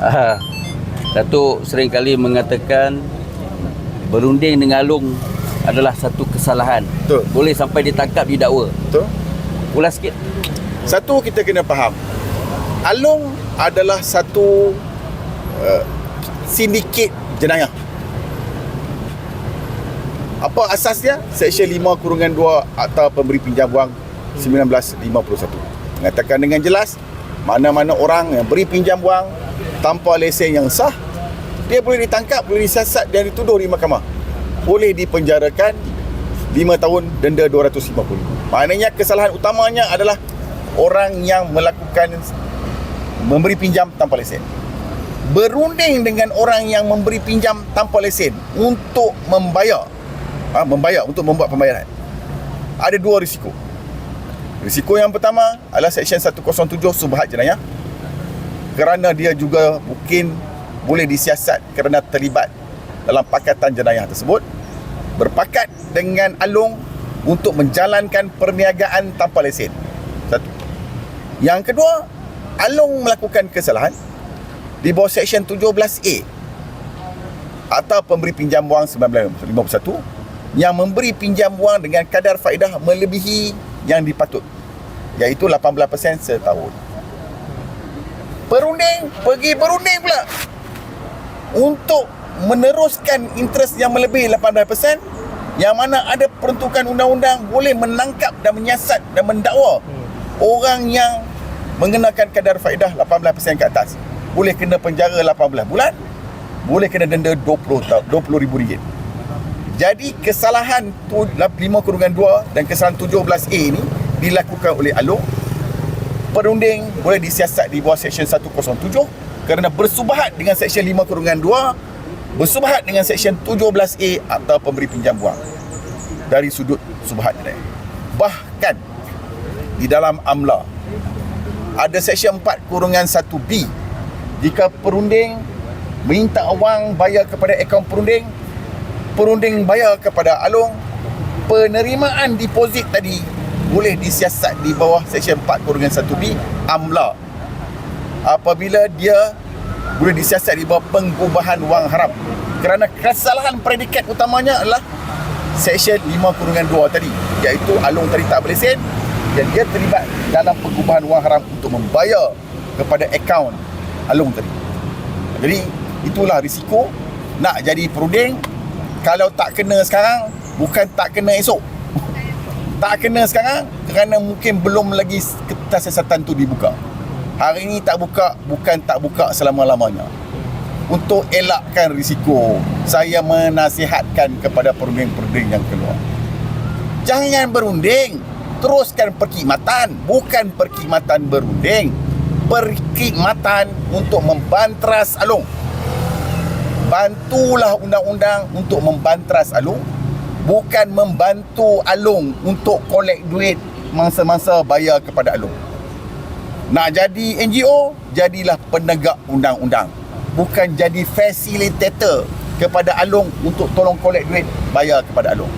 Ah, Datuk seringkali mengatakan berunding dengan Alung adalah satu kesalahan. Betul. Boleh sampai ditangkap didakwa. Betul? Ulas sikit. Satu kita kena faham. Alung adalah satu uh, sindiket jenayah. Apa asas dia? Seksyen 5 kurungan 2 Akta Pemberi Pinjam Wang 1951. Mengatakan dengan jelas mana-mana orang yang beri pinjam wang tanpa lesen yang sah dia boleh ditangkap, boleh disiasat dan dituduh di mahkamah. Boleh dipenjarakan 5 tahun denda 250. Maknanya kesalahan utamanya adalah orang yang melakukan memberi pinjam tanpa lesen. Berunding dengan orang yang memberi pinjam tanpa lesen untuk membayar ha, membayar untuk membuat pembayaran. Ada dua risiko. Risiko yang pertama adalah Seksyen 107 Subhat Jenayah kerana dia juga mungkin boleh disiasat kerana terlibat dalam pakatan jenayah tersebut berpakat dengan Alung untuk menjalankan perniagaan tanpa lesen. Satu. Yang kedua, Alung melakukan kesalahan di bawah Seksyen 17A atau pemberi pinjam wang 1951 yang memberi pinjam wang dengan kadar faedah melebihi yang dipatut iaitu 18% setahun. Perunding pergi berunding pula untuk meneruskan interest yang melebihi 18% yang mana ada peruntukan undang-undang boleh menangkap dan menyiasat dan mendakwa orang yang mengenakan kadar faedah 18% ke atas. Boleh kena penjara 18 bulan, boleh kena denda 20 ta- 20 ribu ringgit. Jadi kesalahan tu 5 kurungan 2 dan kesalahan 17A ini dilakukan oleh Alung perunding boleh disiasat di bawah Seksyen 107 kerana bersubahat dengan Seksyen 5 kurungan 2 bersubahat dengan Seksyen 17A atau pemberi pinjam wang dari sudut subahat jenayah. Bahkan di dalam AMLA ada Seksyen 4 kurungan 1B jika perunding minta wang bayar kepada akaun perunding perunding bayar kepada Alung penerimaan deposit tadi boleh disiasat di bawah Seksyen 4 kurungan 1B AMLA. Apabila dia boleh disiasat di bawah pengubahan wang haram. Kerana kesalahan predikat utamanya adalah Seksyen 5 kurungan 2 tadi iaitu Alung tadi tak berlesen dan dia terlibat dalam pengubahan wang haram untuk membayar kepada akaun Alung tadi. Jadi itulah risiko nak jadi perunding kalau tak kena sekarang bukan tak kena esok tak kena sekarang kerana mungkin belum lagi kertas siasatan tu dibuka. Hari ini tak buka bukan tak buka selama-lamanya. Untuk elakkan risiko, saya menasihatkan kepada perunding-perunding yang keluar. Jangan berunding, teruskan perkhidmatan, bukan perkhidmatan berunding. Perkhidmatan untuk membantras Alung. Bantulah undang-undang untuk membantras Alung bukan membantu Alung untuk collect duit masa-masa bayar kepada Alung. Nak jadi NGO, jadilah penegak undang-undang. Bukan jadi facilitator kepada Alung untuk tolong collect duit bayar kepada Alung.